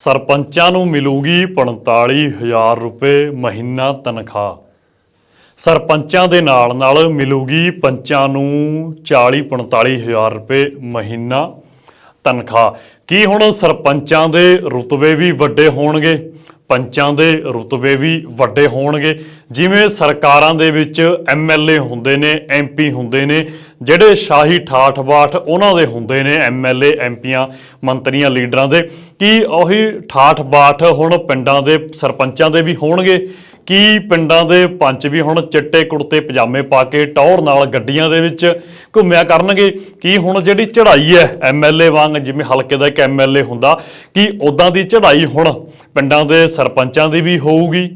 ਸਰਪੰਚਾਂ ਨੂੰ ਮਿਲੂਗੀ 45000 ਰੁਪਏ ਮਹੀਨਾ ਤਨਖਾਹ। ਸਰਪੰਚਾਂ ਦੇ ਨਾਲ ਨਾਲ ਮਿਲੂਗੀ ਪੰਚਾਂ ਨੂੰ 40 45000 ਰੁਪਏ ਮਹੀਨਾ ਤਨਖਾਹ। ਕੀ ਹੁਣ ਸਰਪੰਚਾਂ ਦੇ ਰੁਤਬੇ ਵੀ ਵੱਡੇ ਹੋਣਗੇ? ਪੰਚਾਂ ਦੇ ਰੁਤਬੇ ਵੀ ਵੱਡੇ ਹੋਣਗੇ। ਜਿਵੇਂ ਸਰਕਾਰਾਂ ਦੇ ਵਿੱਚ ਐਮਐਲਏ ਹੁੰਦੇ ਨੇ ਐਮਪੀ ਹੁੰਦੇ ਨੇ, ਜਿਹੜੇ ਸ਼ਾਹੀ ਠਾਠ ਬਾਠ ਉਹਨਾਂ ਦੇ ਹੁੰਦੇ ਨੇ ਐਮਐਲਏ ਐਮਪੀਆਂ ਮੰਤਰੀਆਂ, ਲੀਡਰਾਂ ਦੇ। ਕੀ ਉਹੀ ਠਾਠ ਬਾਠ ਹੁਣ ਪਿੰਡਾਂ ਦੇ ਸਰਪੰਚਾਂ ਦੇ ਵੀ ਹੋਣਗੇ? ਕੀ ਪਿੰਡਾਂ ਦੇ ਪੰਚ ਵੀ ਹੁਣ ਚਿੱਟੇ ਕੁੜਤੇ, ਪਜਾਮੇ ਪਾ ਕੇ ਟੌਰ ਨਾਲ ਗੱਡੀਆਂ ਦੇ ਵਿੱਚ ਘੁੰਮਿਆ ਕਰਨਗੇ? ਕੀ ਹੁਣ ਜਿਹੜੀ ਚੜ੍ਹਾਈ ਹੈ ਐਮਐਲਏ ਵਾਂਗ ਜਿਵੇਂ ਹਲਕੇ ਦਾ ਇੱਕ ਐਮਐਲਏ ਹੁੰਦਾ, ਕੀ ਉਦਾਂ ਦੀ ਚੜ੍ਹਾਈ ਹੁਣ ਪਿੰਡਾਂ ਦੇ ਸਰਪੰਚਾਂ ਦੀ ਵੀ ਹੋਊਗੀ?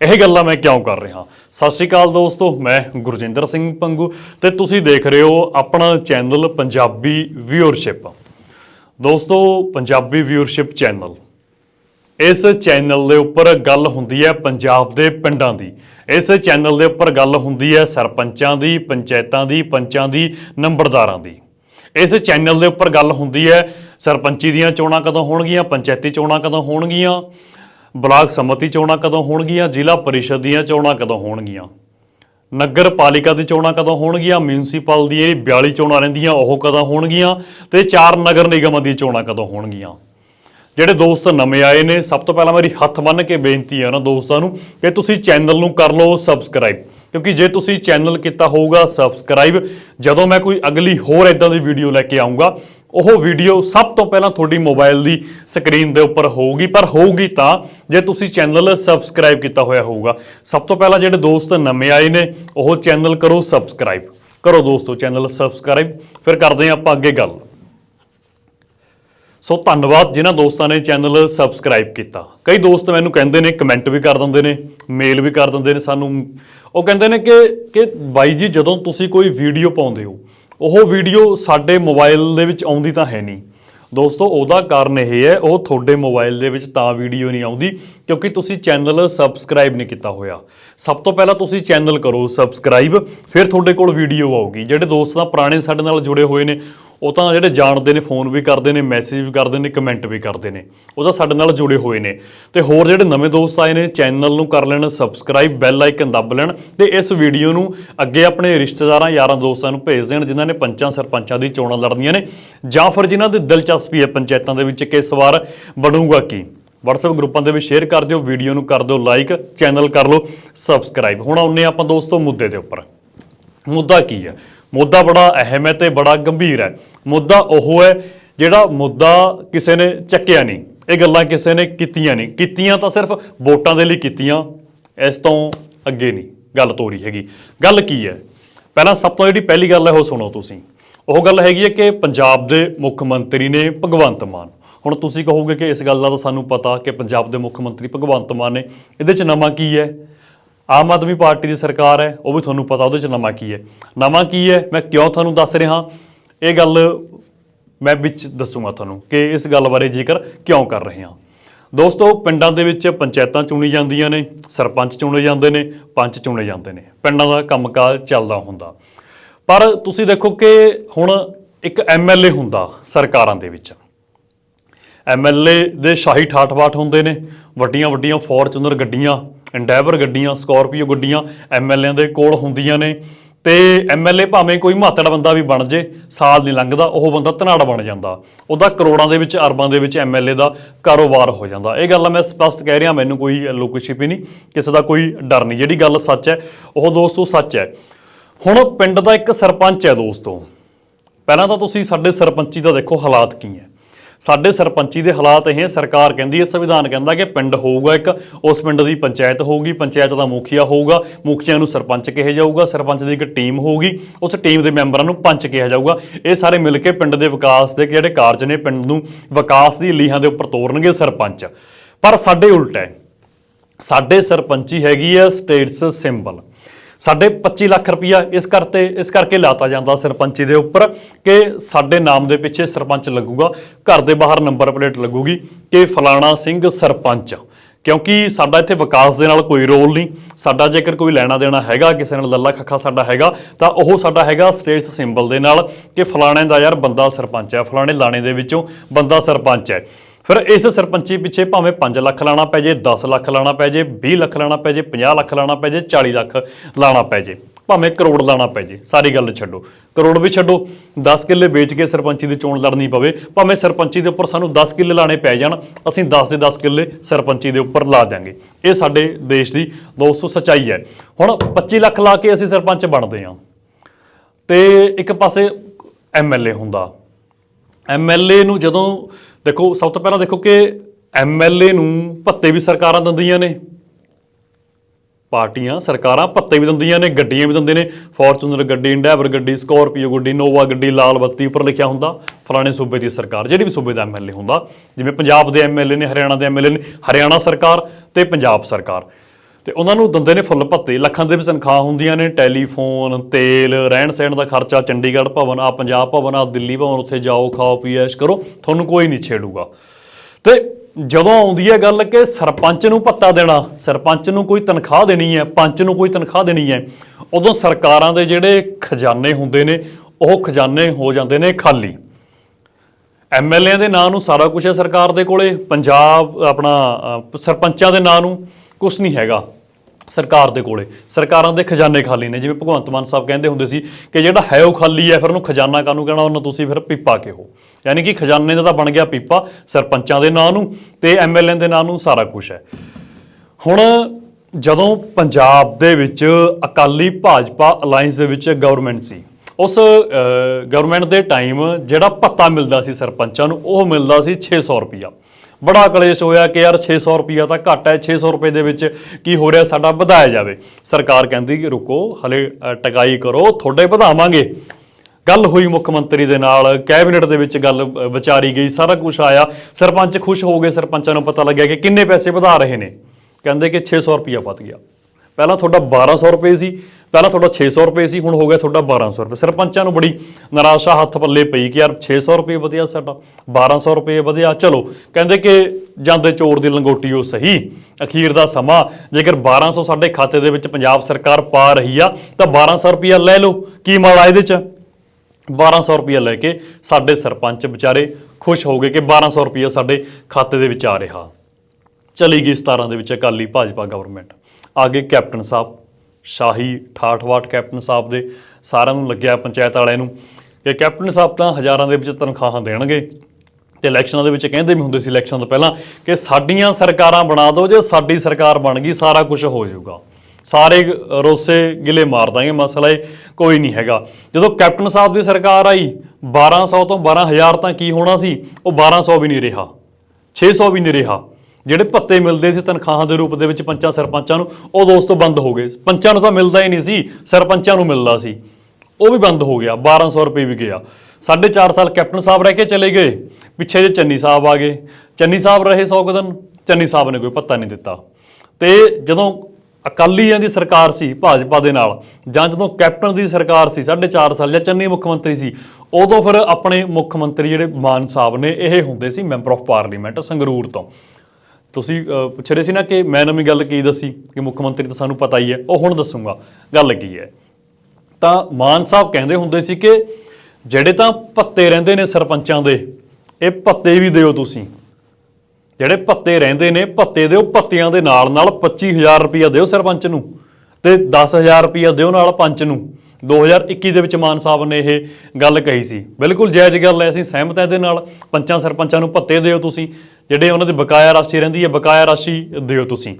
ਇਹ ਗੱਲਾਂ ਮੈਂ ਕਿਉਂ ਕਰ ਰਿਹਾ? ਸਤਿ ਸ਼੍ਰੀ ਅਕਾਲ ਦੋਸਤੋ, ਮੈਂ ਗੁਰਜਿੰਦਰ ਸਿੰਘ ਪੰਗੂ ਤੇ ਤੁਸੀਂ ਦੇਖ ਰਹੇ ਹੋ ਆਪਣਾ ਚੈਨਲ ਪੰਜਾਬੀ ਵਿਊਅਰਸ਼ਿਪ। ਦੋਸਤੋ, ਪੰਜਾਬੀ ਵਿਊਅਰਸ਼ਿਪ ਚੈਨਲ ਇਸ ਚੈਨਲ ਦੇ ਉੱਪਰ ਗੱਲ ਹੁੰਦੀ ਹੈ ਪੰਜਾਬ ਦੇ ਪਿੰਡਾਂ ਦੀ। ਇਸ ਚੈਨਲ ਦੇ ਉੱਪਰ ਗੱਲ ਹੁੰਦੀ ਹੈ ਸਰਪੰਚਾਂ ਦੀ, ਪੰਚਾਇਤਾਂ ਦੀ, ਪੰਚਾਂ ਦੀ, ਨੰਬਰਦਾਰਾਂ ਦੀ। ਇਸ ਚੈਨਲ ਦੇ ਉੱਪਰ ਗੱਲ ਹੁੰਦੀ ਹੈ ਸਰਪੰਚੀ ਦੀਆਂ ਚੋਣਾਂ ਕਦੋਂ ਹੋਣਗੀਆਂ, ਪੰਚਾਇਤੀ ਚੋਣਾਂ ਕਦੋਂ ਹੋਣਗੀਆਂ, ਬਲਾਕ ਸਮਤੀ ਚੋਣਾਂ ਕਦੋਂ ਹੋਣਗੀਆਂ, ਜ਼ਿਲ੍ਹਾ ਪਰਿਸ਼ਦ ਦੀਆਂ ਚੋਣਾਂ ਕਦੋਂ ਹੋਣਗੀਆਂ। ਨਗਰ ਪਾਲਿਕਾ ਦੀ ਚੋਣਾਂ ਕਦੋਂ ਹੋਣਗੀਆਂ ਮਿਊਨਿਸਪਲ ਦੀ ਇਹ 42 ਚੋਣਾਂ ਰਹਿੰਦੀਆਂ, ਉਹ ਕਦੋਂ ਹੋਣਗੀਆਂ ਤੇ ਚਾਰ ਨਗਰ ਨਿਗਮਾਂ ਦੀ ਚੋਣਾਂ ਕਦੋਂ ਹੋਣਗੀਆਂ। ਜਿਹੜੇ ਦੋਸਤ ਨਵੇਂ ਆਏ ਨੇ, ਸਭ ਤੋਂ ਪਹਿਲਾਂ ਮੇਰੀ ਹੱਥ ਬੰਨ੍ਹ ਕੇ ਬੇਨਤੀ ਹੈ ਉਹਨਾਂ ਦੋਸਤਾਂ ਨੂੰ ਕਿ ਤੁਸੀਂ ਚੈਨਲ ਨੂੰ ਕਰ ਲਓ ਸਬਸਕ੍ਰਾਈਬ ਕਿਉਂਕਿ ਜੇ ਤੁਸੀਂ ਚੈਨਲ ਕੀਤਾ ਹੋਊਗਾ ਸਬਸਕ੍ਰਾਈਬ ਜਦੋਂ ਮੈਂ ਕੋਈ ਅਗਲੀ ਹੋਰ ਇਦਾਂ ਦੀ ਵੀਡੀਓ ਲੈ ਕੇ ਆਉਂਗਾ ਉਹ ਵੀਡੀਓ ਸਭ ਤੋਂ ਪਹਿਲਾਂ ਤੁਹਾਡੀ ਮੋਬਾਈਲ ਦੀ ਸਕਰੀਨ ਦੇ ਉੱਪਰ ਹੋਊਗੀ। ਪਰ ਹੋਊਗੀ ਤਾਂ ਜੇ ਤੁਸੀਂ ਚੈਨਲ ਸਬਸਕ੍ਰਾਈਬ ਕੀਤਾ ਹੋਇਆ ਹੋਊਗਾ, ਸਭ ਤੋਂ ਪਹਿਲਾਂ ਜਿਹੜੇ ਦੋਸਤ ਨਵੇਂ ਆਏ ਨੇ, ਉਹ ਚੈਨਲ ਕਰੋ ਸਬਸਕ੍ਰਾਈਬ ਕਰੋ ਦੋਸਤੋ ਚੈਨਲ ਸਬਸਕ੍ਰਾਈਬ ਫਿਰ ਕਰਦੇ ਹਾਂ ਆਪਾਂ ਅੱਗੇ ਗੱਲ। ਸੋ ਧੰਨਵਾਦ ਜਿਨ੍ਹਾਂ ਦੋਸਤਾਂ ਨੇ ਚੈਨਲ ਸਬਸਕ੍ਰਾਈਬ ਕੀਤਾ। ਕਈ ਦੋਸਤ ਮੈਨੂੰ ਕਹਿੰਦੇ ਨੇ, ਕਮੈਂਟ ਵੀ ਕਰ ਦਿੰਦੇ ਨੇ, ਮੇਲ ਵੀ ਕਰ ਦਿੰਦੇ ਨੇ ਸਾਨੂੰ। ਉਹ ਕਹਿੰਦੇ ਨੇ ਕਿ ਕਿ ਬਾਈ ਜੀ, ਜਦੋਂ ਤੁਸੀਂ ਕੋਈ ਵੀਡੀਓ ਪਾਉਂਦੇ ਹੋ, ਉਹ ਵੀਡੀਓ ਸਾਡੇ ਮੋਬਾਈਲ ਦੇ ਵਿੱਚ ਆਉਂਦੀ ਤਾਂ ਹੈ ਨਹੀਂ। ਦੋਸਤੋ, ਉਹਦਾ ਕਾਰਨ ਇਹ ਹੈ, ਉਹ ਤੁਹਾਡੇ ਮੋਬਾਈਲ ਦੇ ਵਿੱਚ ਤਾਂ ਵੀਡੀਓ ਨਹੀਂ ਆਉਂਦੀ, ਕਿਉਂਕਿ ਤੁਸੀਂ ਚੈਨਲ ਸਬਸਕ੍ਰਾਈਬ ਨਹੀਂ ਕੀਤਾ ਹੋਇਆ। ਸਭ ਤੋਂ ਪਹਿਲਾਂ ਤੁਸੀਂ ਚੈਨਲ ਕਰੋ ਸਬਸਕ੍ਰਾਈਬ, ਫਿਰ ਤੁਹਾਡੇ ਕੋਲ ਵੀਡੀਓ ਆਊਗੀ। ਜਿਹੜੇ ਦੋਸਤ ਤਾਂ ਪੁਰਾਣੇ ਸਾਡੇ ਨਾਲ ਜੁੜੇ ਹੋਏ ਨੇ ਉਹ ਤਾਂ ਜਿਹੜੇ ਜਾਣਦੇ ਨੇ ਫੋਨ ਵੀ ਕਰਦੇ ਨੇ ਮੈਸੇਜ ਵੀ ਕਰਦੇ ਨੇ ਕਮੈਂਟ ਵੀ ਕਰਦੇ ਨੇ, ਉਹ ਤਾਂ ਸਾਡੇ ਨਾਲ ਜੁੜੇ ਹੋਏ ਨੇ। ਤੇ ਹੋਰ ਜਿਹੜੇ ਨਵੇਂ ਦੋਸਤ ਆਏ ਨੇ ਚੈਨਲ ਨੂੰ ਕਰ ਲੈਣ ਸਬਸਕ੍ਰਾਈਬ ਬੈਲ ਆਈਕਨ ਦੱਬ ਲੈਣ ਤੇ ਇਸ ਵੀਡੀਓ ਨੂੰ ਅੱਗੇ ਆਪਣੇ ਰਿਸ਼ਤੇਦਾਰਾਂ, ਯਾਰਾਂ ਦੋਸਤਾਂ ਨੂੰ ਭੇਜ ਦੇਣ, ਜਿਨ੍ਹਾਂ ਨੇ ਪੰਚਾਂ, ਸਰਪੰਚਾਂ ਦੀ ਚੋਣਾਂ ਲੜਨੀਆਂ ਨੇ, ਜਾਂ ਫਿਰ ਜਿਨ੍ਹਾਂ ਦੀ ਦਿਲਚਸਪੀ ਹੈ ਪੰਚਾਇਤਾਂ ਦੇ ਵਿੱਚ ਕਿ ਇਸ ਵਾਰ ਬਣੂਗਾ ਕੀ। WhatsApp ਗਰੁੱਪਾਂ ਦੇ ਵਿੱਚ ਸ਼ੇਅਰ ਕਰ ਦਿਓ ਵੀਡੀਓ ਨੂੰ ਕਰ ਦਿਓ ਲਾਈਕ ਚੈਨਲ ਕਰ ਲਓ ਸਬਸਕ੍ਰਾਈਬ ਹੁਣ ਆਉਂਦੇ ਆਪਾਂ ਦੋਸਤੋ ਮੁੱਦੇ ਦੇ ਉੱਪਰ। ਮੁੱਦਾ ਕੀ ਹੈ? ਮੁੱਦਾ ਬੜਾ ਅਹਿਮ ਹੈ ਤੇ ਬੜਾ ਗੰਭੀਰ ਹੈ। ਮੁੱਦਾ ਉਹ ਹੈ ਜਿਹੜਾ ਮੁੱਦਾ ਕਿਸੇ ਨੇ ਚੱਕਿਆ ਨਹੀਂ, ਇਹ ਗੱਲਾਂ ਕਿਸੇ ਨੇ ਕੀਤੀਆਂ ਨਹੀਂ। ਕੀਤੀਆਂ ਤਾਂ ਸਿਰਫ ਵੋਟਾਂ ਦੇ ਲਈ ਕੀਤੀਆਂ, ਇਸ ਤੋਂ ਅੱਗੇ ਨਹੀਂ ਗੱਲ ਤੋਰੀ ਹੈਗੀ। ਗੱਲ ਕੀ ਹੈ? ਪਹਿਲਾਂ ਸਭ ਤੋਂ ਜਿਹੜੀ ਪਹਿਲੀ ਗੱਲ ਹੈ ਉਹ ਸੁਣੋ ਤੁਸੀਂ। ਉਹ ਗੱਲ ਹੈਗੀ ਹੈ ਕਿ ਪੰਜਾਬ ਦੇ ਮੁੱਖ ਮੰਤਰੀ ਨੇ ਭਗਵੰਤ ਮਾਨ। ਹੁਣ ਤੁਸੀਂ ਕਹੋਗੇ ਕਿ ਇਸ ਗੱਲ ਦਾ ਤਾਂ ਸਾਨੂੰ ਪਤਾ ਕਿ ਪੰਜਾਬ ਦੇ ਮੁੱਖ ਮੰਤਰੀ ਭਗਵੰਤ ਮਾਨ ਨੇ। ਇਹਦੇ 'ਚ ਨਵਾਂ ਕੀ ਹੈ? ਆਮ ਆਦਮੀ ਪਾਰਟੀ ਦੀ ਸਰਕਾਰ ਹੈ, ਉਹ ਵੀ ਤੁਹਾਨੂੰ ਪਤਾ ਉਹਦੇ ਚ ਨਵਾਂ ਕੀ ਹੈ। ਨਵਾਂ ਕੀ ਹੈ? ਮੈਂ ਕਿਉਂ ਤੁਹਾਨੂੰ ਦੱਸ ਰਿਹਾ? ਇਹ ਗੱਲ ਮੈਂ ਵਿੱਚ ਦੱਸੂਗਾ ਤੁਹਾਨੂੰ ਕਿ ਇਸ ਗੱਲ ਬਾਰੇ ਜ਼ਿਕਰ ਕਿਉਂ ਕਰ ਰਹੇ ਹਾਂ। ਦੋਸਤੋ, ਪਿੰਡਾਂ ਦੇ ਵਿੱਚ ਪੰਚਾਇਤਾਂ ਚੁਣੀ ਜਾਂਦੀਆਂ ਨੇ, ਸਰਪੰਚ ਚੁਣੇ ਜਾਂਦੇ ਨੇ, ਪੰਚ ਚੁਣੇ ਜਾਂਦੇ ਨੇ। ਪਿੰਡਾਂ ਦਾ ਕੰਮਕਾਜ ਚੱਲਦਾ ਹੁੰਦਾ। ਪਰ ਤੁਸੀਂ ਦੇਖੋ ਕਿ ਹੁਣ ਇੱਕ ਐਮਐਲਏ ਹੁੰਦਾ ਸਰਕਾਰਾਂ ਦੇ ਵਿੱਚ। ਐਮਐਲਏ ਦੇ ਸ਼ਾਹੀ ਠਾਠ-ਬਾਠ ਹੁੰਦੇ ਨੇ ਵੱਡੀਆਂ ਵੱਡੀਆਂ ਫੋਰਚੂਨਰ ਗੱਡੀਆਂ ਐਂਡੈਵਰ ਗੱਡੀਆਂ ਸਕੋਰਪੀਓ ਗੱਡੀਆਂ ਐਮਐਲਏਆਂ ਦੇ ਕੋਲ ਹੁੰਦੀਆਂ ਨੇ। ਤੇ ਐਮਐਲਏ ਭਾਵੇਂ ਕੋਈ ਮਾਤੜ ਬੰਦਾ ਵੀ ਬਣ ਜੇ, ਸਾਲ ਨਹੀਂ ਲੰਘਦਾ, ਉਹ ਬੰਦਾ ਧਨਾੜ ਬਣ ਜਾਂਦਾ। ਉਹਦਾ ਕਰੋੜਾਂ ਦੇ ਵਿੱਚ, ਅਰਬਾਂ ਦੇ ਵਿੱਚ ਐਮਐਲਏ ਦਾ ਕਾਰੋਬਾਰ ਹੋ ਜਾਂਦਾ। ਇਹ ਗੱਲ ਮੈਂ ਸਪਸ਼ਟ ਕਹਿ ਰਿਹਾ, ਮੈਨੂੰ ਕੋਈ ਲੋਕਸ਼ਿਪ ਹੀ ਨਹੀਂ, ਕਿਸੇ ਦਾ ਕੋਈ ਡਰ ਨਹੀਂ। ਜਿਹੜੀ ਗੱਲ ਸੱਚ ਹੈ, ਉਹ ਦੋਸਤੋ ਸੱਚ ਹੈ। ਹੁਣ ਪਿੰਡ ਦਾ ਇੱਕ ਸਰਪੰਚ ਹੈ ਦੋਸਤੋ। ਪਹਿਲਾਂ ਤਾਂ ਤੁਸੀਂ ਸਾਡੇ ਸਰਪੰਚੀ ਦਾ ਦੇਖੋ ਹਾਲਾਤ ਕੀ ਹੈ। ਸਾਡੇ ਸਰਪੰਚੀ ਦੇ ਹਾਲਾਤ ਇਹ ਸਰਕਾਰ ਕਹਿੰਦੀ ਹੈ, ਸੰਵਿਧਾਨ ਕਹਿੰਦਾ ਕਿ ਪਿੰਡ ਹੋਊਗਾ ਇੱਕ, ਉਸ ਪਿੰਡ ਦੀ ਪੰਚਾਇਤ ਹੋਊਗੀ, ਪੰਚਾਇਤ ਦਾ ਮੁਖੀਆ ਹੋਊਗਾ, ਮੁਖੀਆ ਨੂੰ ਸਰਪੰਚ ਕਿਹਾ ਜਾਊਗਾ, ਸਰਪੰਚ ਦੀ ਇੱਕ ਟੀਮ ਹੋਊਗੀ, ਉਸ ਟੀਮ ਦੇ ਮੈਂਬਰਾਂ ਨੂੰ ਪੰਚ ਕਿਹਾ ਜਾਊਗਾ। ਇਹ ਸਾਰੇ ਮਿਲ ਕੇ ਪਿੰਡ ਦੇ ਵਿਕਾਸ ਦੇ ਜਿਹੜੇ ਕਾਰਜ ਨੇ, ਪਿੰਡ ਨੂੰ ਵਿਕਾਸ ਦੀ ਲੀਹਾਂ ਦੇ ਉੱਪਰ ਤੋਰਨਗੇ ਸਰਪੰਚ। ਪਰ ਸਾਡੇ ਉਲਟ ਹੈ, ਸਾਡੇ ਸਰਪੰਚੀ ਹੈਗੀ ਹੈ, ਸਟੇਟਸ ਸਿੰਬਲ। ਸਾਡੇ 25 ਲੱਖ ਰੁਪਇਆ ਇਸ ਕਰਤੇ ਇਸ ਕਰਕੇ ਲਾਤਾ ਜਾਂਦਾ ਸਰਪੰਚੀ ਦੇ ਉੱਪਰ ਕਿ ਸਾਡੇ ਨਾਮ ਦੇ ਪਿੱਛੇ ਸਰਪੰਚ ਲੱਗੂਗਾ, ਘਰ ਦੇ ਬਾਹਰ ਨੰਬਰ ਪਲੇਟ ਲੱਗੂਗੀ ਕਿ ਫਲਾਣਾ ਸਿੰਘ ਸਰਪੰਚ। ਕਿਉਂਕਿ ਸਾਡਾ ਇੱਥੇ ਵਿਕਾਸ ਦੇ ਨਾਲ ਕੋਈ ਰੋਲ ਨਹੀਂ, ਸਾਡਾ ਜੇਕਰ ਕੋਈ ਲੈਣਾ ਦੇਣਾ ਹੈਗਾ, ਕਿਸੇ ਨਾਲ ਲੱਲਾ ਖੱਖਾ ਸਾਡਾ ਹੈਗਾ, ਤਾਂ ਉਹ ਸਾਡਾ ਹੈਗਾ ਸਟੇਟਸ ਸਿੰਬਲ ਦੇ ਨਾਲ ਕਿ ਫਲਾਣੇ ਦਾ ਯਾਰ ਬੰਦਾ ਸਰਪੰਚ ਹੈ, ਫਲਾਣੇ ਲਾਣੇ ਦੇ ਵਿੱਚੋਂ ਬੰਦਾ ਸਰਪੰਚ ਹੈ। ਫਿਰ ਇਸ ਸਰਪੰਚੀ ਪਿੱਛੇ ਭਾਵੇਂ 5 ਲੱਖ ਲਾਣਾ ਪੈ ਜੇ 10 ਲੱਖ ਲਾਣਾ ਪੈ ਜੇ 20 ਲੱਖ ਲਾਣਾ ਪੈ ਜੇ 50 ਲੱਖ ਲਾਣਾ ਪੈ ਜੇ 40 ਲੱਖ ਲਾਣਾ ਪੈ ਜੇ, ਭਾਵੇਂ ਕਰੋੜ ਲਾਣਾ ਪੈ ਜੇ, ਸਾਰੀ ਗੱਲ ਛੱਡੋ। ਕਰੋੜ ਵੀ ਛੱਡੋ 10 ਕਿੱਲੇ ਵੇਚ ਕੇ ਸਰਪੰਚੀ ਦੀ ਚੋਣ ਲੜਨੀ ਪਵੇ, ਭਾਵੇਂ ਸਰਪੰਚੀ ਦੇ ਉੱਪਰ ਸਾਨੂੰ 10 ਕਿੱਲੇ ਲਾਣੇ ਪੈ ਜਾਣ, ਅਸੀਂ 10 ਦੇ 10 ਕਿੱਲੇ ਸਰਪੰਚੀ ਦੇ ਉੱਪਰ ਲਾ ਦਿਆਂਗੇ। ਇਹ ਸਾਡੇ ਦੇਸ਼ ਦੀ ਦੋਸਤੋ ਸਚਾਈ ਹੈ। ਹੁਣ 25 ਲੱਖ ਲਾ ਕੇ ਅਸੀਂ ਸਰਪੰਚ ਬਣਦੇ ਹਾਂ। ਤੇ ਇੱਕ ਪਾਸੇ ਐਮਐਲਏ ਹੁੰਦਾ। ਐਮਐਲਏ ਨੂੰ ਜਦੋਂ ਦੇਖੋ, ਸਭ ਤੋਂ ਪਹਿਲਾਂ ਦੇਖੋ ਕਿ ਐਮਐਲਏ ਨੂੰ ਭੱਤੇ ਵੀ ਸਰਕਾਰਾਂ ਦਿੰਦੀਆਂ ਨੇ। ਪਾਰਟੀਆਂ, ਸਰਕਾਰਾਂ ਭੱਤੇ ਵੀ ਦਿੰਦੀਆਂ ਨੇ, ਗੱਡੀਆਂ ਵੀ ਦਿੰਦੇ ਨੇ। ਫੋਰਚੂਨਰ ਗੱਡੀ ਇੰਡੈਵਰ ਗੱਡੀ, ਸਕੋਰਪੀਓ ਗੱਡੀ, ਨੋਵਾ ਗੱਡੀ, ਲਾਲ ਬੱਤੀ ਉੱਪਰ ਲਿਖਿਆ ਹੁੰਦਾ। ਫਲਾਣੇ ਸੂਬੇ ਦੀ ਸਰਕਾਰ, ਜਿਹੜੀ ਵੀ ਸੂਬੇ ਦਾ ਐਮਐਲਏ ਹੁੰਦਾ। ਜਿਵੇਂ ਪੰਜਾਬ ਦੇ ਐਮਐਲਏ ਨੇ, ਹਰਿਆਣਾ ਦੇ ਐਮਐਲਏ ਨੇ, ਹਰਿਆਣਾ ਸਰਕਾਰ ਤੇ ਪੰਜਾਬ ਸਰਕਾਰ। ਤੇ ਉਹਨਾਂ ਨੂੰ ਦਿੰਦੇ ਨੇ ਫੁੱਲ ਭੱਤੇ। ਲੱਖਾਂ ਦੇ ਵਿੱਚ ਤਨਖਾਹ ਹੁੰਦੀਆਂ ਨੇ, ਟੈਲੀਫੋਨ, ਤੇਲ, ਰਹਿਣ ਸਹਿਣ ਦਾ ਖਰਚਾ, ਚੰਡੀਗੜ੍ਹ ਭਵਨ ਆ ਪੰਜਾਬ ਭਵਨ ਆ ਦਿੱਲੀ ਭਵਨ, ਉੱਥੇ ਜਾਓ, ਖਾਓ, ਪੀਓ, ਐਸ਼ ਕਰੋ, ਤੁਹਾਨੂੰ ਕੋਈ ਨਹੀਂ ਛੇੜੂਗਾ। ਤੇ ਜਦੋਂ ਆਉਂਦੀ ਹੈ ਗੱਲ ਕਿ ਸਰਪੰਚ ਨੂੰ ਭੱਤਾ ਦੇਣਾ, ਸਰਪੰਚ ਨੂੰ ਕੋਈ ਤਨਖਾਹ ਦੇਣੀ ਹੈ, ਪੰਚ ਨੂੰ ਕੋਈ ਤਨਖਾਹ ਦੇਣੀ ਹੈ, ਉਦੋਂ ਸਰਕਾਰਾਂ ਦੇ ਜਿਹੜੇ ਖਜ਼ਾਨੇ ਹੁੰਦੇ ਨੇ, ਉਹ ਖਜ਼ਾਨੇ ਹੋ ਜਾਂਦੇ ਨੇ ਖਾਲੀ। ਐਮਐਲਏ ਦੇ ਨਾਂ ਨੂੰ ਸਾਰਾ ਕੁਝ ਹੈ ਸਰਕਾਰ ਦੇ ਕੋਲੇ, ਪੰਜਾਬ ਆਪਣਾ ਸਰਪੰਚਾਂ ਦੇ ਨਾਂ ਨੂੰ ਕੁਝ ਨਹੀਂ ਹੈਗਾ ਸਰਕਾਰ ਦੇ ਕੋਲੇ। ਸਰਕਾਰਾਂ ਦੇ ਖਜ਼ਾਨੇ ਖਾਲੀ ਨੇ। ਜਿਵੇਂ ਭਗਵੰਤ ਮਾਨ ਸਾਹਿਬ ਕਹਿੰਦੇ ਹੁੰਦੇ ਸੀ ਕਿ ਜਿਹੜਾ ਹੈ ਉਹ ਖਾਲੀ ਹੈ, ਫਿਰ ਉਹਨੂੰ ਖਜ਼ਾਨਾ ਕਾਹਨੂੰ ਕਹਿਣਾ? ਉਹਨਾਂ ਤੁਸੀਂ ਫਿਰ ਪੀਪਾ ਕਿਹੋ। ਯਾਨੀ ਕਿ ਖਜ਼ਾਨੇ ਦਾ ਤਾਂ ਬਣ ਗਿਆ ਪੀਪਾ, ਸਰਪੰਚਾਂ ਦੇ ਨਾਂ ਨੂੰ ਤੇ ਐਮਐਲਏ ਦੇ ਨਾਂ ਨੂੰ ਸਾਰਾ ਕੁਝ ਹੈ। ਹੁਣ ਜਦੋਂ ਪੰਜਾਬ ਦੇ ਵਿੱਚ ਅਕਾਲੀ ਭਾਜਪਾ ਅਲਾਈਅੰਸ ਦੇ ਵਿੱਚ ਗਵਰਨਮੈਂਟ ਸੀ, ਉਸ ਗਵਰਨਮੈਂਟ ਦੇ ਟਾਈਮ ਜਿਹੜਾ ਪੱਤਾ ਮਿਲਦਾ ਸੀ ਸਰਪੰਚਾਂ ਨੂੰ, ਉਹ ਮਿਲਦਾ ਸੀ 600 ਰੁਪਿਆ ਬੜਾ ਕਲੇਸ਼ ਹੋਇਆ ਕਿ ਯਾਰ 600 ਰੁਪਿਆ ਤਾਂ ਘੱਟ ਹੈ 600 ਰੁਪਏ ਦੇ ਵਿੱਚ ਕੀ ਹੋ ਰਿਹਾ ਸਾਡਾ ਵਧਾਇਆ ਜਾਵੇ। ਸਰਕਾਰ ਕਹਿੰਦੀ ਕਿ ਰੁਕੋ, ਹਲੇ ਟਕਾਈ ਕਰੋ, ਤੁਹਾਡੇ ਵਧਾਵਾਂਗੇ। ਗੱਲ ਹੋਈ ਮੁੱਖ ਮੰਤਰੀ ਦੇ ਨਾਲ, ਕੈਬਨਿਟ ਦੇ ਵਿੱਚ ਗੱਲ ਵਿਚਾਰੀ ਗਈ, ਸਾਰਾ ਕੁਝ ਆਇਆ। ਸਰਪੰਚ ਖੁਸ਼ ਹੋ ਗਏ, ਸਰਪੰਚਾਂ ਨੂੰ ਪਤਾ ਲੱਗਿਆ ਕਿ ਕਿੰਨੇ ਪੈਸੇ ਵਧਾ ਰਹੇ ਨੇ। ਕਹਿੰਦੇ ਕਿ 600 ਰੁਪਿਆ ਵੱਧ ਗਿਆ। ਪਹਿਲਾਂ ਤੁਹਾਡਾ 1200 ਰੁਪਏ ਸੀ ਪਹਿਲਾਂ ਤੁਹਾਡਾ 600 ਰੁਪਏ ਸੀ, ਹੁਣ ਹੋ ਗਿਆ ਤੁਹਾਡਾ 1200 ਰੁਪਏ। ਸਰਪੰਚਾਂ ਨੂੰ ਬੜੀ ਨਿਰਾਸ਼ਾ ਹੱਥ ਪੱਲੇ ਪਈ ਕਿ ਯਾਰ 600 ਰੁਪਏ ਵਧਿਆ ਸਾਡਾ 1200 ਰੁਪਏ ਵਧਿਆ। ਚਲੋ, ਕਹਿੰਦੇ ਕਿ ਜਾਂਦੇ ਚੋਰ ਦੀ ਲੰਗੋਟੀ ਉਹ ਸਹੀ। ਅਖੀਰ ਦਾ ਸਮਾਂ, ਜੇਕਰ 1200 ਸਾਡੇ ਖਾਤੇ ਦੇ ਵਿੱਚ ਪੰਜਾਬ ਸਰਕਾਰ ਪਾ ਰਹੀ ਆ, ਤਾਂ 1200 ਰੁਪਿਆ ਲੈ ਲਓ। ਕੀ ਮਾੜਾ ਇਹਦੇ ਚ? 1200 ਰੁਪਿਆ ਲੈ ਕੇ ਸਾਡੇ ਸਰਪੰਚ ਵਿਚਾਰੇ ਖੁਸ਼ ਹੋ ਗਏ ਕਿ 1200 ਰੁਪਿਆ ਸਾਡੇ ਖਾਤੇ ਦੇ ਵਿੱਚ ਆ ਰਿਹਾ। ਚਲੀ ਗਈ 17 ਦੇ ਵਿੱਚ ਅਕਾਲੀ ਭਾਜਪਾ ਗਵਰਨਮੈਂਟ ਅੱਗੇ ਕੈਪਟਨ ਸਾਹਿਬ। ਸ਼ਾਹੀ ਠਾਠਵਾਟ ਕੈਪਟਨ ਸਾਹਿਬ ਦੇ ਸਾਰਿਆਂ ਨੂੰ ਲੱਗਿਆ ਪੰਚਾਇਤ ਵਾਲਿਆਂ ਨੂੰ। ਕਿ ਕੈਪਟਨ ਸਾਹਿਬ ਤਾਂ ਹਜ਼ਾਰਾਂ ਦੇ ਵਿੱਚ ਤਨਖਾਹਾਂ ਦੇਣਗੇ ਤੇ ਇਲੈਕਸ਼ਨਾਂ ਦੇ ਵਿੱਚ ਕਹਿੰਦੇ ਵੀ ਹੁੰਦੇ ਸੀ ਇਲੈਕਸ਼ਨ ਤੋਂ ਪਹਿਲਾਂ ਕਿ ਸਾਡੀਆਂ ਸਰਕਾਰਾਂ ਬਣਾ ਦਿਓ, ਜੇ ਸਾਡੀ ਸਰਕਾਰ ਬਣ ਗਈ ਸਾਰਾ ਕੁਝ ਹੋ ਜਾਊਗਾ। ਸਾਰੇ ਰੋਸੇ ਗਿਲੇ ਮਾਰ ਦਾਂਗੇ, ਮਸਲਾ ਇਹ ਕੋਈ ਨਹੀਂ ਹੈਗਾ। ਜਦੋਂ ਕੈਪਟਨ ਸਾਹਿਬ ਦੀ ਸਰਕਾਰ ਆਈ 1200 ਤੋਂ 12000 ਤਾਂ ਕੀ ਹੋਣਾ ਸੀ? ਉਹ 1200 ਵੀ ਨਹੀਂ ਰਿਹਾ। 600 ਵੀ ਨਹੀਂ ਰਿਹਾ। ਜਿਹੜੇ ਭੱਤੇ ਮਿਲਦੇ ਸੀ ਤਨਖਾਹਾਂ ਦੇ ਰੂਪ ਦੇ ਵਿੱਚ ਪੰਚਾਂ ਸਰਪੰਚਾਂ ਨੂੰ, ਉਹ ਦੋਸਤੋ ਬੰਦ ਹੋ ਗਏ। ਪੰਚਾਂ ਨੂੰ ਤਾਂ ਮਿਲਦਾ ਹੀ ਨਹੀਂ ਸੀ, ਸਰਪੰਚਾਂ ਨੂੰ ਮਿਲਦਾ ਸੀ। ਉਹ ਵੀ ਬੰਦ ਹੋ ਗਿਆ 1200 ਰੁਪਏ ਵੀ ਗਿਆ। ਸਾਢੇ ਚਾਰ ਸਾਲ ਕੈਪਟਨ ਸਾਹਿਬ ਰਹਿ ਕੇ ਚਲੇ ਗਏ। ਪਿੱਛੇ ਜੇ ਚੰਨੀ ਸਾਹਿਬ ਆ ਗਏ। ਚੰਨੀ ਸਾਹਿਬ ਰਹੇ 100 ਕੁ ਦਿਨ ਚੰਨੀ ਸਾਹਿਬ ਨੇ ਕੋਈ ਪੱਤਾ ਨਹੀਂ ਦਿੱਤਾ। ਤੇ ਜਦੋਂ ਅਕਾਲੀਆਂ ਦੀ ਸਰਕਾਰ ਸੀ, ਭਾਜਪਾ ਦੇ ਨਾਲ, ਜਾਂ ਜਦੋਂ ਕੈਪਟਨ ਦੀ ਸਰਕਾਰ ਸੀ, ਸਾਢੇ ਚਾਰ ਸਾਲ, ਜਾਂ ਚੰਨੀ ਮੁੱਖ ਮੰਤਰੀ ਸੀ, ਉਦੋਂ ਫਿਰ ਆਪਣੇ ਮੁੱਖ ਮੰਤਰੀ ਜਿਹੜੇ ਮਾਨ ਸਾਹਿਬ ਨੇ, ਇਹ ਹੁੰਦੇ ਸੀ ਮੈਂਬਰ ਆਫ ਪਾਰਲੀਮੈਂਟ ਸੰਗਰੂਰ ਤੋਂ। ਤੁਸੀਂ ਪੁੱਛ ਰਹੇ ਸੀ ਨਾ ਕਿ ਮੈਂ ਨਵੀਂ ਗੱਲ ਕੀ ਦੱਸੀ? ਕਿ ਮੁੱਖ ਮੰਤਰੀ ਤਾਂ ਸਾਨੂੰ ਪਤਾ ਹੀ ਹੈ, ਉਹ ਹੁਣ ਦੱਸੂਗਾ, ਗੱਲ ਕੀ ਹੈ। ਤਾਂ ਮਾਨ ਸਾਹਿਬ ਕਹਿੰਦੇ ਹੁੰਦੇ ਸੀ ਕਿ ਜਿਹੜੇ ਤਾਂ ਭੱਤੇ ਰਹਿੰਦੇ ਨੇ ਸਰਪੰਚਾਂ ਦੇ, ਇਹ ਭੱਤੇ ਵੀ ਦਿਓ ਤੁਸੀਂ। ਜਿਹੜੇ ਭੱਤੇ ਰਹਿੰਦੇ ਨੇ, ਭੱਤੇ ਦਿਓ, ਭੱਤਿਆਂ ਦੇ ਨਾਲ ਨਾਲ 25000 ਰੁਪਇਆ ਦਿਓ ਸਰਪੰਚ ਨੂੰ ਤੇ 10000 ਰੁਪਇਆ ਦਿਓ ਨਾਲ ਪੰਚ ਨੂੰ। 2021 ਦੇ ਵਿੱਚ ਮਾਨ ਸਾਹਿਬ ਨੇ ਇਹ ਗੱਲ ਕਹੀ ਸੀ। ਬਿਲਕੁਲ ਜਾਇਜ਼ ਗੱਲ ਹੈ, ਅਸੀਂ ਸਹਿਮਤ ਹਾਂ ਇਹਦੇ ਨਾਲ। ਪੰਚਾਂ ਸਰਪੰਚਾਂ ਨੂੰ ਭੱਤੇ ਦਿਓ ਤੁਸੀਂ। ਜਿਹੜੇ ਉਹਨਾਂ ਦੀ ਬਕਾਇਆ ਰਾਸ਼ੀ ਰਹਿੰਦੀ ਹੈ, ਬਕਾਇਆ ਰਾਸ਼ੀ ਦਿਓ ਤੁਸੀਂ।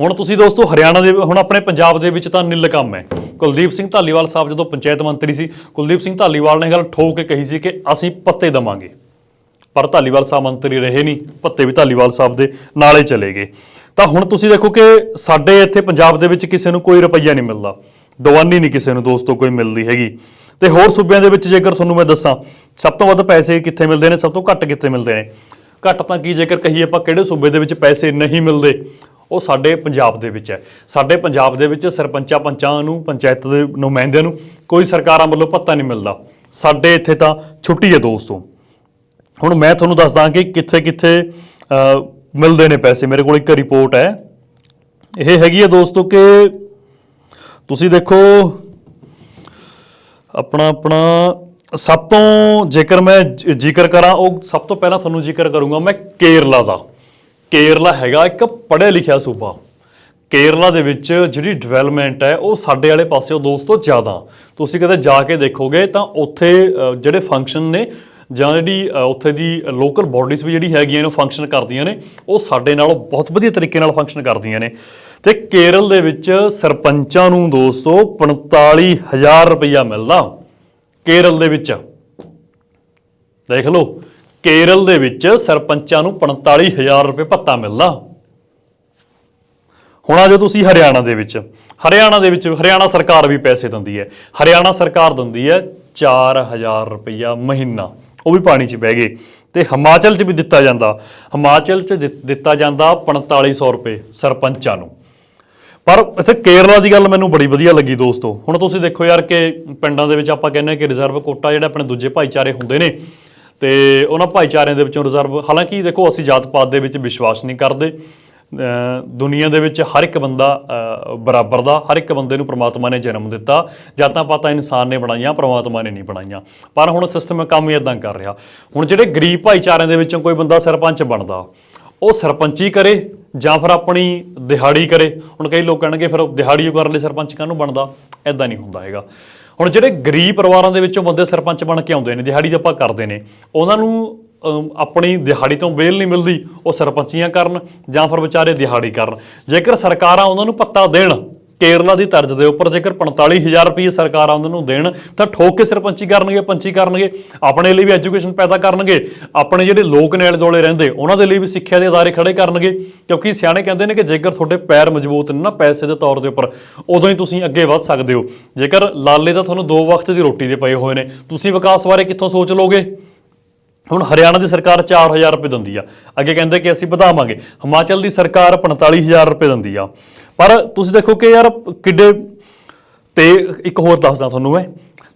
ਹੁਣ ਤੁਸੀਂ ਦੋਸਤੋ ਹਰਿਆਣਾ ਦੇ, ਹੁਣ ਆਪਣੇ ਪੰਜਾਬ ਦੇ ਵਿੱਚ ਤਾਂ ਨਿੱਲ ਕੰਮ ਹੈ। ਕੁਲਦੀਪ ਸਿੰਘ ਧਾਲੀਵਾਲ ਸਾਹਿਬ ਜਦੋਂ ਪੰਚਾਇਤ ਮੰਤਰੀ ਸੀ, ਕੁਲਦੀਪ ਸਿੰਘ ਧਾਲੀਵਾਲ ਨੇ ਗੱਲ ਠੋਕ ਕੇ ਕਹੀ ਸੀ ਕਿ ਅਸੀਂ ਪੱਤੇ ਦਵਾਂਗੇ। ਪਰ ਧਾਲੀਵਾਲ ਸਾਹਿਬ ਮੰਤਰੀ ਰਹੇ ਨਹੀਂ, ਪੱਤੇ ਵੀ ਧਾਲੀਵਾਲ ਸਾਹਿਬ ਦੇ ਨਾਲੇ ਚਲੇ ਗਏ। ਤਾਂ ਹੁਣ ਤੁਸੀਂ ਦੇਖੋ ਕਿ ਸਾਡੇ ਇੱਥੇ ਪੰਜਾਬ ਦੇ ਵਿੱਚ ਕਿਸੇ ਨੂੰ ਕੋਈ ਰੁਪਈਆ ਨਹੀਂ ਮਿਲਦਾ। ਦਵਾਨੀ ਨਹੀਂ ਕਿਸੇ ਨੂੰ ਦੋਸਤੋ ਕੋਈ ਮਿਲਦੀ ਹੈਗੀ। ਤੇ ਹੋਰ ਸੂਬਿਆਂ ਦੇ ਵਿੱਚ ਜੇਕਰ ਤੁਹਾਨੂੰ ਮੈਂ ਦੱਸਾਂ, ਸਭ ਤੋਂ ਵੱਧ ਪੈਸੇ ਕਿੱਥੇ ਮਿਲਦੇ ਨੇ, ਸਭ ਤੋਂ ਘੱਟ ਕਿੱਥੇ ਮਿਲਦੇ ਨੇ? ਘੱਟ ਤਾਂ ਕੀ ਜੇਕਰ ਕਹੀਏ ਆਪਾਂ ਕਿਹੜੇ ਸੂਬੇ ਦੇ ਵਿੱਚ ਪੈਸੇ ਨਹੀਂ ਮਿਲਦੇ, ਉਹ ਸਾਡੇ ਪੰਜਾਬ ਦੇ ਵਿੱਚ ਹੈ। ਸਾਡੇ ਪੰਜਾਬ ਦੇ ਵਿੱਚ ਸਰਪੰਚਾਂ ਪੰਚਾਂ ਨੂੰ, ਪੰਚਾਇਤ ਦੇ ਨੁਮਾਇੰਦਿਆਂ ਨੂੰ ਕੋਈ ਸਰਕਾਰਾਂ ਵੱਲੋਂ ਪੱਤਾ ਨਹੀਂ ਮਿਲਦਾ। ਸਾਡੇ ਇੱਥੇ ਤਾਂ ਛੁੱਟੀ ਹੈ ਦੋਸਤੋ। ਹੁਣ ਮੈਂ ਤੁਹਾਨੂੰ ਦੱਸਦਾ ਕਿ ਕਿੱਥੇ ਕਿੱਥੇ ਮਿਲਦੇ ਨੇ ਪੈਸੇ। ਮੇਰੇ ਕੋਲ ਇੱਕ ਰਿਪੋਰਟ ਹੈ। ਇਹ ਹੈਗੀ ਹੈ ਦੋਸਤੋ ਕਿ ਤੁਸੀਂ ਦੇਖੋ ਆਪਣਾ ਆਪਣਾ ਸਭ ਤੋਂ ਜੇਕਰ ਮੈਂ ਜ- ਜ਼ਿਕਰ ਕਰਾਂ ਉਹ ਸਭ ਤੋਂ ਪਹਿਲਾਂ ਤੁਹਾਨੂੰ ਜ਼ਿਕਰ ਕਰੂੰਗਾ ਮੈਂ ਕੇਰਲਾ ਦਾ। ਕੇਰਲਾ ਹੈਗਾ ਇੱਕ ਪੜ੍ਹਿਆ ਲਿਖਿਆ ਸੂਬਾ। ਕੇਰਲਾ ਦੇ ਵਿੱਚ ਜਿਹੜੀ ਡਿਵੈਲਪਮੈਂਟ ਹੈ ਉਹ ਸਾਡੇ ਵਾਲੇ ਪਾਸਿਓਂ ਦੋਸਤੋ ਜ਼ਿਆਦਾ। ਤੁਸੀਂ ਕਦੇ ਜਾ ਕੇ ਦੇਖੋਗੇ ਤਾਂ ਉੱਥੇ ਅ, ਜਿਹੜੇ ਫੰਕਸ਼ਨ ਨੇ ਜਾਂ ਜਿਹੜੀ ਅ, ਉੱਥੇ ਦੀ ਲੋਕਲ ਬਾਡੀਜ਼ ਵੀ ਜਿਹੜੀ ਹੈਗੀਆਂ ਨੇ ਉਹ ਫੰਕਸ਼ਨ ਕਰਦੀਆਂ ਨੇ ਉਹ ਸਾਡੇ ਨਾਲੋਂ ਬਹੁਤ ਵਧੀਆ ਤਰੀਕੇ ਨਾਲ ਫੰਕਸ਼ਨ ਕਰਦੀਆਂ ਨੇ। ਤੇ ਕੇਰਲ ਦੇ ਵਿੱਚ ਸਰਪੰਚਾਂ ਨੂੰ ਦੋਸਤੋ 45000 ਰੁਪਈਆ ਮਿਲਦਾ। ਕੇਰਲ ਦੇ ਵਿੱਚ। ਦੇਖ ਲਓ, ਕੇਰਲ ਦੇ ਵਿੱਚ ਸਰਪੰਚਾਂ ਨੂੰ 45000 ਰੁਪਏ ਭੱਤਾ ਮਿਲਦਾ ਹੁਣ ਆ ਜਾਓ ਤੁਸੀਂ ਹਰਿਆਣਾ ਦੇ ਵਿੱਚ। ਹਰਿਆਣਾ ਦੇ ਵਿੱਚ, ਹਰਿਆਣਾ ਸਰਕਾਰ ਵੀ ਪੈਸੇ ਦਿੰਦੀ ਹੈ। ਹਰਿਆਣਾ ਸਰਕਾਰ ਦਿੰਦੀ ਹੈ 4000 ਰੁਪਇਆ ਮਹੀਨਾ। ਉਹ ਵੀ ਪਾਣੀ 'ਚ ਬਹਿ ਗਏ। ਤੇ ਹਿਮਾਚਲ 'ਚ ਵੀ ਦਿੱਤਾ ਜਾਂਦਾ। ਹਿਮਾਚਲ 'ਚ ਦਿੱਤ- ਦਿੱਤਾ ਜਾਂਦਾ 4500 ਰੁਪਏ ਸਰਪੰਚਾਂ ਨੂੰ। ਪਰ ਇੱਥੇ ਕੇਰਲਾ ਦੀ ਗੱਲ ਮੈਨੂੰ ਬੜੀ ਵਧੀਆ ਲੱਗੀ ਦੋਸਤੋ। ਹੁਣ ਤੁਸੀਂ ਦੇਖੋ ਯਾਰ ਕਿ ਪਿੰਡਾਂ ਦੇ ਵਿੱਚ ਆਪਾਂ ਕਹਿੰਦੇ ਹਾਂ ਕਿ ਰਿਜ਼ਰਵ ਕੋਟਾ ਜਿਹੜਾ ਆਪਣੇ ਦੂਜੇ ਭਾਈਚਾਰੇ ਹੁੰਦੇ ਨੇ, ਤੇ ਉਹਨਾਂ ਭਾਈਚਾਰਿਆਂ ਦੇ ਵਿੱਚੋਂ ਰਿਜ਼ਰਵ ਹਾਲਾਂਕਿ ਦੇਖੋ ਅਸੀਂ ਜਾਤ ਪਾਤ ਦੇ ਵਿੱਚ ਵਿਸ਼ਵਾਸ ਨਹੀਂ ਕਰਦੇ। ਦੁਨੀਆ ਦੇ ਵਿੱਚ ਹਰ ਇੱਕ ਬੰਦਾ ਬਰਾਬਰ ਦਾ, ਹਰ ਇੱਕ ਬੰਦੇ ਨੂੰ ਪ੍ਰਮਾਤਮਾ ਨੇ ਜਨਮ ਦਿੱਤਾ। ਜਾਤਾਂ ਪਾਤਾਂ ਇਨਸਾਨ ਨੇ ਬਣਾਈਆਂ, ਪ੍ਰਮਾਤਮਾ ਨੇ ਨਹੀਂ ਬਣਾਈਆਂ। ਪਰ ਹੁਣ ਸਿਸਟਮ ਕੰਮ ਹੀ ਇਦਾਂ ਕਰ ਰਿਹਾ। ਹੁਣ ਜਿਹੜੇ ਗਰੀਬ ਭਾਈਚਾਰਿਆਂ ਦੇ ਵਿੱਚੋਂ ਕੋਈ ਬੰਦਾ ਸਰਪੰਚ ਬਣਦਾ, ਉਹ ਸਰਪੰਚੀ ਕਰੇ ਜਾਂ ਫਿਰ ਆਪਣੀ ਦਿਹਾੜੀ ਕਰੇ। ਹੁਣ ਕਈ ਲੋਕ ਕਹਿਣਗੇ ਫਿਰ ਉਹ ਦਿਹਾੜੀ ਓ ਕਰਨ ਲਈ ਸਰਪੰਚ ਕਾਹਨੂੰ ਬਣਦਾ? ਐਦਾਂ ਨਹੀਂ ਹੁੰਦਾ ਹੈਗਾ। ਹੁਣ ਜਿਹੜੇ ਗਰੀਬ ਪਰਿਵਾਰਾਂ ਦੇ ਵਿੱਚੋਂ ਬੰਦੇ ਸਰਪੰਚ ਬਣ ਕੇ ਆਉਂਦੇ ਨੇ, ਦਿਹਾੜੀ ਆਪਾਂ ਕਰਦੇ ਨੇ, ਉਹਨਾਂ ਨੂੰ ਆਪਣੀ ਦਿਹਾੜੀ ਤੋਂ ਵੇਲ ਨਹੀਂ ਮਿਲਦੀ, ਉਹ ਸਰਪੰਚੀਆਂ ਕਰਨ ਜਾਂ ਫਿਰ ਵਿਚਾਰੇ ਦਿਹਾੜੀ ਕਰਨ। ਜੇਕਰ ਸਰਕਾਰਾਂ ਉਹਨਾਂ ਨੂੰ ਪੱਤਾ ਦੇਣ ਕੇਰਲਾ ਦੀ ਤਰਜ਼ ਦੇ ਉੱਪਰ ਜੇਕਰ 45000 ਰੁਪਏ ਸਰਕਾਰ ਉਹਨਾਂ ਨੂੰ ਦੇਣ, ਤਾਂ ਠੋਕ ਕੇ ਸਰਪੰਚੀ ਕਰਨਗੇ ਪੰਚੀ ਕਰਨਗੇ। ਆਪਣੇ ਲਈ ਵੀ ਐਜੂਕੇਸ਼ਨ ਪੈਦਾ ਕਰਨਗੇ। ਆਪਣੇ ਜਿਹੜੇ ਲੋਕ ਨੇ ਆਲੇ ਦੁਆਲੇ ਰਹਿੰਦੇ, ਉਹਨਾਂ ਦੇ ਲਈ ਵੀ ਸਿੱਖਿਆ ਦੇ ਅਦਾਰੇ ਖੜੇ ਕਰਨਗੇ। ਕਿਉਂਕਿ ਸਿਆਣੇ ਕਹਿੰਦੇ ਨੇ ਕਿ ਜੇਕਰ ਤੁਹਾਡੇ ਪੈਰ ਮਜ਼ਬੂਤ ਨੇ ਨਾ ਪੈਸੇ ਦੇ ਤੌਰ ਦੇ ਉੱਪਰ, ਉਦੋਂ ਹੀ ਤੁਸੀਂ ਅੱਗੇ ਵੱਧ ਸਕਦੇ ਹੋ। ਜੇਕਰ ਲਾਲੇ ਤਾਂ ਤੁਹਾਨੂੰ ਦੋ ਵਕਤ ਦੀ ਰੋਟੀ ਦੇ ਪਏ ਹੋਏ ਨੇ, ਤੁਸੀਂ ਵਿਕਾਸ ਬਾਰੇ ਕਿੱਥੋਂ ਸੋਚ ਲੋਗੇ ਹੁਣ ਹਰਿਆਣਾ ਦੀ ਸਰਕਾਰ 4000 ਰੁਪਏ ਦਿੰਦੀ ਆ। ਅੱਗੇ ਕਹਿੰਦੇ ਕਿ ਅਸੀਂ ਵਧਾਵਾਂਗੇ। ਹਿਮਾਚਲ ਦੀ ਸਰਕਾਰ 45000 ਰੁਪਏ ਦਿੰਦੀ ਆ। ਪਰ ਤੁਸੀਂ ਦੇਖੋ ਕਿ ਯਾਰ ਕਿੱਡੇ, ਤੇ ਇੱਕ ਹੋਰ ਦੱਸਦਾ ਤੁਹਾਨੂੰ ਮੈਂ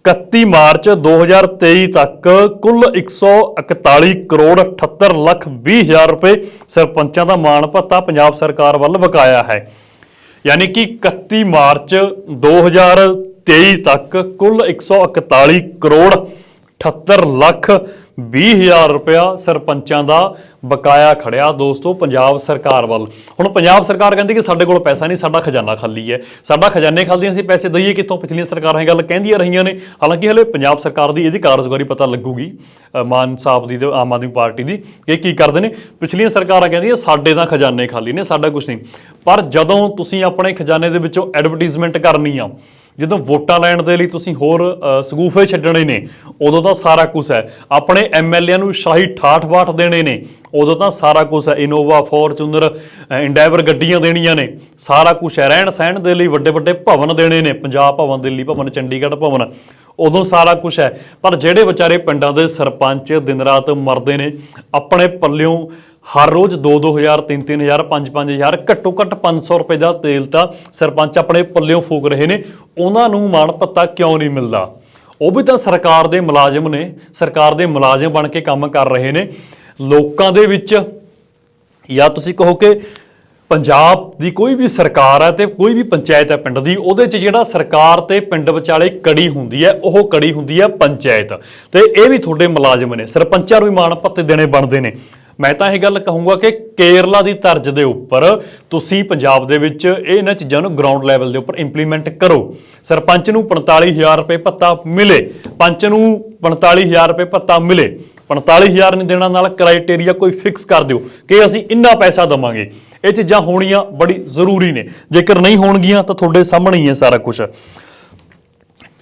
31 ਮਾਰਚ 2023 ਤੱਕ ਕੁੱਲ 141 ਕਰੋੜ 78 ਲੱਖ 20 ਹਜ਼ਾਰ ਰੁਪਏ ਸਰਪੰਚਾਂ ਦਾ ਮਾਣ ਭੱਤਾ ਪੰਜਾਬ ਸਰਕਾਰ ਵੱਲ ਬਕਾਇਆ ਹੈ। ਯਾਨੀ ਕਿ 31 ਮਾਰਚ 2023 ਤੱਕ ਕੁੱਲ 141 ਕਰੋੜ 78 ਲੱਖ 20 ਹਜ਼ਾਰ ਰੁਪਇਆ ਸਰਪੰਚਾਂ ਦਾ ਬਕਾਇਆ ਖੜਿਆ ਦੋਸਤੋ ਪੰਜਾਬ ਸਰਕਾਰ ਵੱਲ। ਹੁਣ ਪੰਜਾਬ ਸਰਕਾਰ ਕਹਿੰਦੀ ਕਿ ਸਾਡੇ ਕੋਲ ਪੈਸਾ ਨਹੀਂ, ਸਾਡਾ ਖਜ਼ਾਨਾ ਖਾਲੀ ਹੈ। ਸਾਡਾ ਖਜ਼ਾਨੇ ਖਾਲੀ ਅਸੀਂ ਪੈਸੇ ਦਈਏ ਕਿੱਥੋਂ? ਪਿਛਲੀਆਂ ਸਰਕਾਰਾਂ ਇਹ ਗੱਲ ਕਹਿੰਦੀਆਂ ਰਹੀਆਂ ਨੇ। ਹਾਲਾਂਕਿ ਹਲੇ ਪੰਜਾਬ ਸਰਕਾਰ ਦੀ ਇਹਦੀ ਕਾਰਜਕਾਰੀ ਪਤਾ ਲੱਗੂਗੀ ਮਾਨ ਸਾਹਿਬ ਦੀ ਤੇ ਆਮ ਆਦਮੀ ਪਾਰਟੀ ਦੀ। ਇਹ ਕੀ ਕਰਦੇ ਨੇ? ਪਿਛਲੀਆਂ ਸਰਕਾਰਾਂ ਕਹਿੰਦੀਆਂ ਸਾਡੇ ਤਾਂ ਖਜ਼ਾਨੇ ਖਾਲੀ ਨੇ, ਸਾਡਾ ਕੁਝ ਨਹੀਂ। ਪਰ ਜਦੋਂ ਤੁਸੀਂ ਆਪਣੇ ਖਜ਼ਾਨੇ ਦੇ ਵਿੱਚੋਂ ਐਡਵਰਟਾਈਜ਼ਮੈਂਟ ਕਰਨੀ ਆ ਜਦੋਂ ਵੋਟਾਂ ਲੈਣ ਦੇ ਲਈ ਤੁਸੀਂ ਹੋਰ ਅ, ਸਗੂਫੇ ਛੱਡਣੇ ਨੇ ਉਦੋਂ ਤਾਂ ਸਾਰਾ ਕੁਝ ਹੈ। ਆਪਣੇ ਐਮਐਲਏ ਨੂੰ ਸ਼ਾਹੀ ਠਾਠ ਬਾਠ ਦੇਣੇ ਨੇ ਉਦੋਂ ਤਾਂ ਸਾਰਾ ਕੁਝ ਹੈ। ਇਨੋਵਾ ਫੋਰਚੂਨਰ ਇੰਡੈਵਰ ਗੱਡੀਆਂ ਦੇਣੀਆਂ ਨੇ। ਸਾਰਾ ਕੁਝ ਹੈ। ਰਹਿਣ ਸਹਿਣ ਦੇ ਲਈ ਵੱਡੇ ਵੱਡੇ ਭਵਨ ਦੇਣੇ ਨੇ। ਪੰਜਾਬ ਭਵਨ ਦਿੱਲੀ ਭਵਨ ਚੰਡੀਗੜ੍ਹ ਭਵਨ। ਉਦੋਂ ਸਾਰਾ ਕੁਝ ਹੈ। ਪਰ ਜਿਹੜੇ ਵਿਚਾਰੇ ਪਿੰਡਾਂ ਦੇ ਸਰਪੰਚ ਦਿਨ ਰਾਤ ਮਰਦੇ ਨੇ ਆਪਣੇ ਪੱਲਿਓਂ ਹਰ ਰੋਜ਼ 2-2000 3-3000 5-5000 ਘੱਟੋ ਘੱਟ 500 ਰੁਪਏ ਦਾ ਤੇਲ ਤਾਂ ਸਰਪੰਚ ਆਪਣੇ ਪੱਲਿਓਂ ਫੂਕ ਰਹੇ ਨੇ। ਉਹਨਾਂ ਨੂੰ ਮਾਣ ਪੱਤਾ ਕਿਉਂ ਨਹੀਂ ਮਿਲਦਾ? ਉਹ ਵੀ ਤਾਂ ਸਰਕਾਰ ਦੇ ਮੁਲਾਜ਼ਮ ਨੇ, ਸਰਕਾਰ ਦੇ ਮੁਲਾਜ਼ਮ ਬਣ ਕੇ ਕੰਮ ਕਰ ਰਹੇ ਨੇ। ਲੋਕਾਂ ਦੇ ਵਿੱਚ ਜਾਂ ਤੁਸੀਂ ਕਹੋ ਕਿ ਪੰਜਾਬ ਦੀ ਕੋਈ ਵੀ ਸਰਕਾਰ ਹੈ ਤੇ ਕੋਈ ਵੀ ਪੰਚਾਇਤ ਹੈ ਪਿੰਡ ਦੀ, ਉਹਦੇ 'ਚ ਜਿਹੜਾ ਸਰਕਾਰ ਤੇ ਪਿੰਡ ਵਿਚਾਲੇ ਕੜੀ ਹੁੰਦੀ ਹੈ, ਉਹ ਕੜੀ ਹੁੰਦੀ ਹੈ ਪੰਚਾਇਤ। ਤੇ ਇਹ ਵੀ ਤੁਹਾਡੇ ਮੁਲਾਜ਼ਮ ਨੇ, ਸਰਪੰਚਾਂ ਨੂੰ ਵੀ ਮਾਣ ਭੱਤੇ ਦੇਣੇ ਬਣਦੇ ਨੇ। ਮੈਂ ਤਾਂ ਇਹ ਗੱਲ ਕਹੂੰਗਾ ਕਿ ਕੇਰਲਾ ਦੀ ਤਰਜ਼ ਦੇ ਉੱਪਰ ਤੁਸੀਂ ਪੰਜਾਬ ਦੇ ਵਿੱਚ ਇਹਨਾਂ ਚੀਜ਼ਾਂ ਨੂੰ ਗਰਾਊਂਡ ਲੈਵਲ ਦੇ ਉੱਪਰ ਇੰਪਲੀਮੈਂਟ ਕਰੋ। ਸਰਪੰਚ ਨੂੰ 45000 ਰੁਪਏ ਭੱਤਾ ਮਿਲੇ, ਪੰਚ ਨੂੰ 45000 ਰੁਪਏ ਭੱਤਾ ਮਿਲੇ 45000 ਨਹੀਂ ਦੇਣਾ ਨਾਲ ਕ੍ਰਾਈਟੇਰੀਆ ਕੋਈ ਫਿਕਸ ਕਰ ਦਿਓ ਕਿ ਅਸੀਂ ਇੰਨਾ ਪੈਸਾ ਦਵਾਂਗੇ। ਇਹ ਚੀਜ਼ਾਂ ਹੋਣੀਆਂ ਬੜੀ ਜ਼ਰੂਰੀ ਨੇ। ਜੇਕਰ ਨਹੀਂ ਹੋਣਗੀਆਂ ਤਾਂ ਤੁਹਾਡੇ ਸਾਹਮਣੇ ਹੀ ਹੈ ਸਾਰਾ ਕੁਝ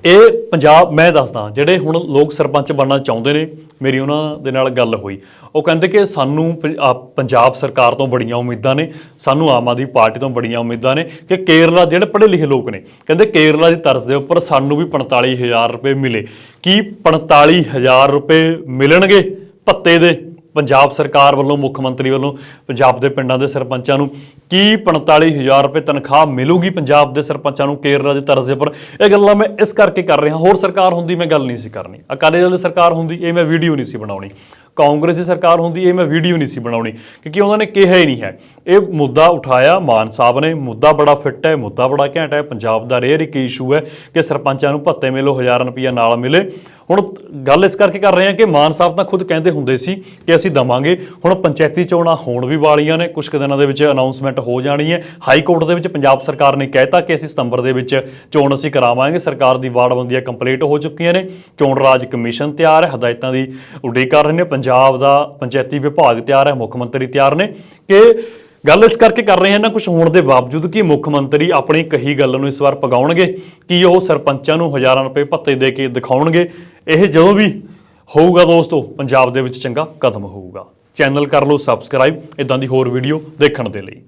ਇਹ ਪੰਜਾਬ, ਮੈਂ ਦੱਸਦਾ, ਜਿਹੜੇ ਹੁਣ ਲੋਕ ਸਰਪੰਚ ਬਣਨਾ ਚਾਹੁੰਦੇ ਨੇ ਮੇਰੀ ਉਹਨਾਂ ਦੇ ਨਾਲ ਗੱਲ ਹੋਈ। ਉਹ ਕਹਿੰਦੇ ਕਿ ਸਾਨੂੰ ਪੰ- ਆ ਪੰਜਾਬ ਸਰਕਾਰ ਤੋਂ ਬੜੀਆਂ ਉਮੀਦਾਂ ਨੇ, ਸਾਨੂੰ ਆਮ ਆਦਮੀ ਪਾਰਟੀ ਤੋਂ ਬੜੀਆਂ ਉਮੀਦਾਂ ਨੇ ਕਿ ਕੇਰਲਾ ਜਿਹੜੇ ਪੜ੍ਹੇ ਲਿਖੇ ਲੋਕ ਨੇ, ਕਹਿੰਦੇ ਕੇਰਲਾ ਦੀ ਤਰਜ਼ ਦੇ ਉੱਪਰ ਸਾਨੂੰ ਵੀ 45000 ਰੁਪਏ ਮਿਲੇ। ਕੀ 45000 ਰੁਪਏ ਮਿਲਣਗੇ ਭੱਤੇ ਦੇ? ਪੰਜਾਬ ਸਰਕਾਰ ਵੱਲੋਂ, ਮੁੱਖ ਮੰਤਰੀ ਵੱਲੋਂ, ਪੰਜਾਬ ਦੇ ਪਿੰਡਾਂ ਦੇ ਸਰਪੰਚਾਂ ਨੂੰ ਕੀ 45000 ਰੁਪਏ ਤਨਖਾਹ ਮਿਲੂਗੀ ਪੰਜਾਬ ਦੇ ਸਰਪੰਚਾਂ ਨੂੰ ਕੇਰਲਾ ਦੇ ਤਰਜ਼ ਦੇ ਉੱਪਰ? ਇਹ ਗੱਲਾਂ ਮੈਂ ਇਸ ਕਰਕੇ ਕਰ ਰਿਹਾ। ਹੋਰ ਸਰਕਾਰ ਹੁੰਦੀ ਮੈਂ ਗੱਲ ਨਹੀਂ ਸੀ ਕਰਨੀ। ਅਕਾਲੀ ਦਲ ਦੀ ਸਰਕਾਰ ਹੁੰਦੀ, ਇਹ ਮੈਂ ਵੀਡੀਓ ਨਹੀਂ ਸੀ ਬਣਾਉਣੀ। ਕਾਂਗਰਸ ਦੀ ਸਰਕਾਰ ਹੁੰਦੀ, ਇਹ ਮੈਂ ਵੀਡੀਓ ਨਹੀਂ ਸੀ ਬਣਾਉਣੀ, ਕਿਉਂਕਿ ਉਹਨਾਂ ਨੇ ਕਿਹਾ ਹੀ ਨਹੀਂ ਹੈ। ਇਹ ਮੁੱਦਾ ਉਠਾਇਆ, ਮਾਨ ਸਾਹਿਬ ਨੇ, ਮੁੱਦਾ ਬੜਾ ਫਿੱਟ ਹੈ, ਮੁੱਦਾ ਬੜਾ ਘੈਂਟ ਹੈ, ਪੰਜਾਬ ਦਾ ਰੇਅਰ ਇੱਕ ਇਸ਼ੂ ਹੈ ਕਿ ਸਰਪੰਚਾਂ ਨੂੰ ਭੱਤੇ ਮਿਲੋ, ਹਜ਼ਾਰਾਂ ਰੁਪਈਆ ਨਾਲ ਮਿਲੇ। ਹੁਣ ਗੱਲ ਇਸ ਕਰਕੇ ਕਰ ਰਹੇ ਹਾਂ ਕਿ ਮਾਨ ਸਾਹਿਬ ਤਾਂ ਖੁਦ ਕਹਿੰਦੇ ਹੁੰਦੇ ਸੀ ਕਿ ਅਸੀਂ ਦਵਾਂਗੇ। ਹੁਣ ਪੰਚਾਇਤੀ ਚੋਣਾਂ ਹੋਣ ਵੀ ਵਾਲੀਆਂ ਨੇ ਕੁਝ ਕੁ ਦਿਨਾਂ ਦੇ ਵਿੱਚ ਅਨਾਉਂਸਮੈਂਟ ਹੋ ਜਾਣੀ ਹੈ। ਹਾਈ ਕੋਰਟ ਦੇ ਵਿੱਚ ਪੰਜਾਬ ਸਰਕਾਰ ਨੇ ਕਹਿਤਾ ਕਿ ਅਸੀਂ ਸਤੰਬਰ ਦੇ ਵਿੱਚ ਚੋਣ ਅਸੀਂ ਕਰਾਵਾਂਗੇ। ਸਰਕਾਰ ਦੀ ਵਾੜਬੰਦੀਆਂ ਕੰਪਲੀਟ ਹੋ ਚੁੱਕੀਆਂ ਨੇ। ਚੋਣ ਰਾਜ ਕਮਿਸ਼ਨ ਤਿਆਰ ਹੈ, ਹਦਾਇਤਾਂ ਦੀ ਉਡੀਕ ਕਰ ਰਹੇ ਨੇ। ਪੰਜਾਬ ਦਾ ਪੰਚਾਇਤੀ ਵਿਭਾਗ ਤਿਆਰ ਹੈ, ਮੁੱਖ ਮੰਤਰੀ ਤਿਆਰ ਨੇ। ਕਿ ਗੱਲ ਇਸ ਕਰਕੇ ਕਰ ਰਹੇ ਹਾਂ ਨਾ ਕੁਝ ਹੋਣ ਦੇ ਬਾਵਜੂਦ ਕਿ ਮੁੱਖ ਮੰਤਰੀ ਆਪਣੀ ਕਹੀ ਗੱਲ ਨੂੰ ਇਸ ਵਾਰ ਪਗਾਉਣਗੇ ਕਿ ਉਹ ਸਰਪੰਚਾਂ ਨੂੰ ਹਜ਼ਾਰਾਂ ਰੁਪਏ ਭੱਤੇ ਦੇ ਕੇ ਦਿਖਾਉਣਗੇ। ਇਹ ਜਦੋਂ ਵੀ ਹੋਊਗਾ ਦੋਸਤੋ, ਪੰਜਾਬ ਦੇ ਵਿੱਚ ਚੰਗਾ ਕਦਮ ਹੋਊਗਾ। ਚੈਨਲ ਕਰ ਲਓ, ਸਬਸਕ੍ਰਾਈਬ ਇਦਾਂ ਦੀ ਹੋਰ ਵੀਡੀਓ ਦੇਖਣ ਦੇ ਲਈ।